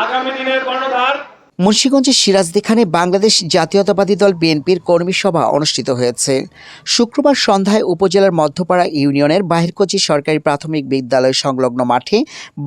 আগামী দিনের কর্ণধার মুন্সিগঞ্জের সিরাজদিখানে বাংলাদেশ জাতীয়তাবাদী দল বিএনপির কর্মী সভা অনুষ্ঠিত হয়েছে। শুক্রবার সন্ধ্যায় উপজেলার মধ্যপাড়া ইউনিয়নের বাহিরকচি সরকারি প্রাথমিক বিদ্যালয় সংলগ্ন মাঠে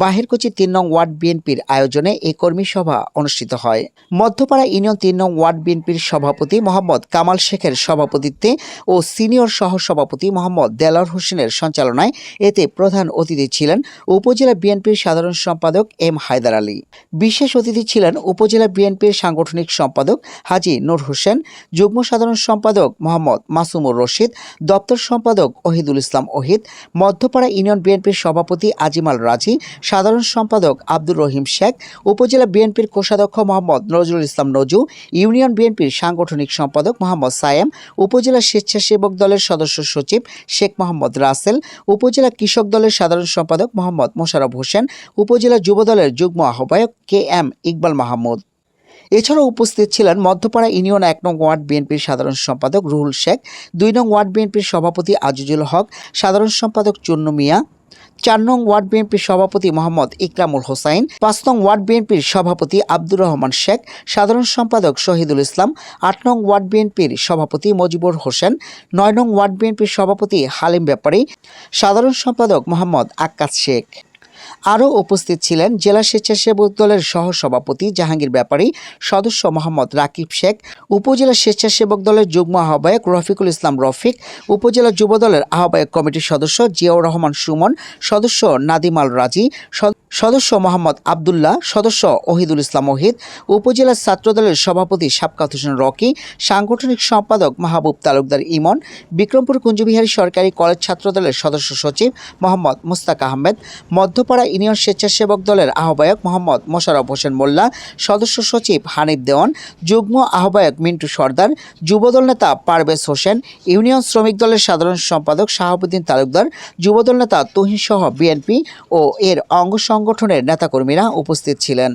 বাহিরকচি তিন নং ওয়ার্ড বিএনপির আয়োজনে এই কর্মী সভা অনুষ্ঠিত হয়। মধ্যপাড়া ইউনিয়ন তিন নং ওয়ার্ড বিএনপির সভাপতি মোহাম্মদ কামাল শেখের সভাপতিত্বে ও সিনিয়র সহ সভাপতি মোহাম্মদ দেলার হোসেনের সঞ্চালনায় এতে প্রধান অতিথি ছিলেন উপজেলা বিএনপির সাধারণ সম্পাদক এম হায়দার আলী। বিশেষ অতিথি ছিলেন উপজেলা বিএনপির সাংগঠনিক সম্পাদক হাজি নূর হোসেন, যুগ্ম সাধারণ সম্পাদক মোহাম্মদ মাসুমুর রশিদ, দপ্তর সম্পাদক ওহিদুল ইসলাম ওহিদ, মধ্যপাড়া ইউনিয়ন বিএনপির সভাপতি আজিমাল রাজি, সাধারণ সম্পাদক আব্দুর রহিম শেখ, উপজেলা বিএনপির কোষাধ্যক্ষ মোহাম্মদ নজরুল ইসলাম নজু, ইউনিয়ন বিএনপির সাংগঠনিক সম্পাদক মোহাম্মদ সায়েম, উপজেলা স্বেচ্ছাসেবক দলের সদস্য সচিব শেখ মোহাম্মদ রাসেল, উপজেলা কৃষক দলের সাধারণ সম্পাদক মোহাম্মদ মোশাররফ হোসেন, উপজেলা যুব দলের যুগ্ম আহ্বায়ক কে এম ইকবাল মাহমুদ। এছাড়াও উপস্থিত ছিলেন মধ্যপাড়া ইউনিয়ন এক নং ওয়ার্ড বিএনপির সাধারণ সম্পাদক রুহুল শেখ, দুই নং ওয়ার্ড বিএনপির সভাপতি আজিজুল হক, সাধারণ সম্পাদক চুন্নু মিয়া, চার নং ওয়ার্ড বিএনপির সভাপতি মোহাম্মদ ইকরামুল হোসাইন, পাঁচ নং ওয়ার্ড বিএনপির সভাপতি আব্দুর রহমান শেখ, সাধারণ সম্পাদক শহীদুল ইসলাম, আট নং ওয়ার্ড বিএনপির সভাপতি মজিবুর হোসেন, নয় নং ওয়ার্ড বিএনপির সভাপতি হালিম ব্যাপারী, সাধারণ সম্পাদক মোহাম্মদ আক্কাস শেখ। আরও উপস্থিত ছিলেন জেলা স্বেচ্ছাসেবক দলের সহ সভাপতি জাহাঙ্গীর ব্যাপারী, সদস্য মোহাম্মদ রাকিব শেখ, উপজেলা স্বেচ্ছাসেবক দলের যুগ্ম আহ্বায়ক রফিকুল ইসলাম রফিক, উপজেলা যুব দলের আহ্বায়ক কমিটির সদস্য জিয়াউর রহমান সুমন, সদস্য নাদিম আল রাজি, সদ- সদস্য মোহাম্মদ আবদুল্লাহ, সদস্য ওহিদুল ইসলাম ওহিদ, উপজেলা ছাত্রদলের সভাপতি সাবকাত হোসেন রকি, সাংগঠনিক সম্পাদক মাহবুব তালুকদার ইমন, বিক্রমপুর কুঞ্জবিহারী সরকারি কলেজ ছাত্রদলের সদস্য সচিব মোহাম্মদ মুস্তাক আহমেদ, মধ্যপাড়া ইউনিয়ন স্বেচ্ছাসেবক দলের আহ্বায়ক মোহাম্মদ মোশারফ হোসেন মোল্লা, সদস্য সচিব হানিফ দেওয়ান, যুগ্ম আহ্বায়ক মিন্টু সর্দার, যুবদল নেতা পারভেজ হোসেন, ইউনিয়ন শ্রমিক দলের সাধারণ সম্পাদক শাহাবুদ্দিন তালুকদার, যুবদল নেতা তুহিন সহ বিএনপি ও এর অঙ্গ সংগঠনের নেতাকর্মীরা উপস্থিত ছিলেন।